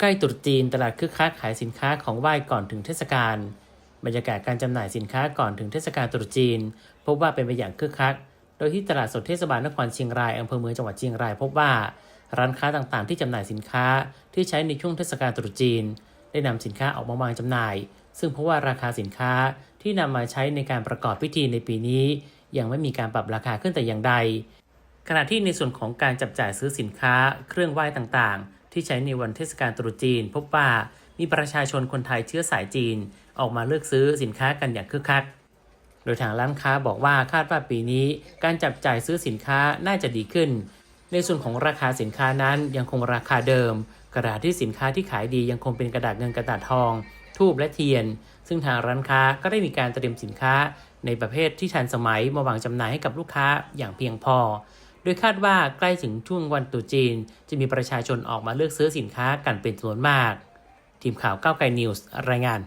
ใกล้ตรุษจีนตลาดคึกคักขายสินค้าของไหว้ก่อนถึงเทศกาลบรรยากาศการจำหน่ายสินค้าก่อนถึงเทศกาลตรุษจีน พบว่าเป็นไปอย่างคึกคัก โดยที่ตลาดสดเทศบาลนครเชียงรายอำเภอเมืองจังหวัดเชียงรายพบว่าร้านค้าต่างๆ ที่จำหน่ายสินค้าที่ใช้ในช่วงเทศกาลตรุษจีน ได้นำสินค้าออกมาวางจำหน่าย ซึ่งเพราะว่าราคาสินค้าที่นำมาใช้ในการประกอบพิธีในปีนี้ ยังไม่มีการปรับราคาขึ้นแต่อย่างใด ขณะที่ในส่วนของการจับจ่ายซื้อสินค้า เครื่องไหว้ต่างๆ ที่ใช้ในวันเทศกาลตรุษจีน พบว่ามีประชาชนคนไทยเชื้อสายจีน ออกมาเลือกซื้อสินค้ากันอย่างคึกคัก โดยทางร้านค้าบอกว่าคาดว่าปีนี้ การจับจ่ายซื้อสินค้าน่าจะดีขึ้น ในส่วนของราคาสินค้านั้นยังคงราคาเดิม กระดาษที่สินค้าที่ขายดียังคงเป็นกระดาษเงินกระดาษทอง ทูบและเทียน ซึ่งทางร้านค้าก็ได้มีการเตรียมสินค้า ในประเภทที่ทันสมัยมาวางจำหน่ายให้กับลูกค้าอย่างเพียงพอ โดยคาดว่าใกล้ถึงช่วงวันตรุษจีน จะมีประชาชนออกมาเลือกซื้อสินค้ากันเป็นจำนวนมาก ทีมข่าวก้าวไกลนิวส์รายงาน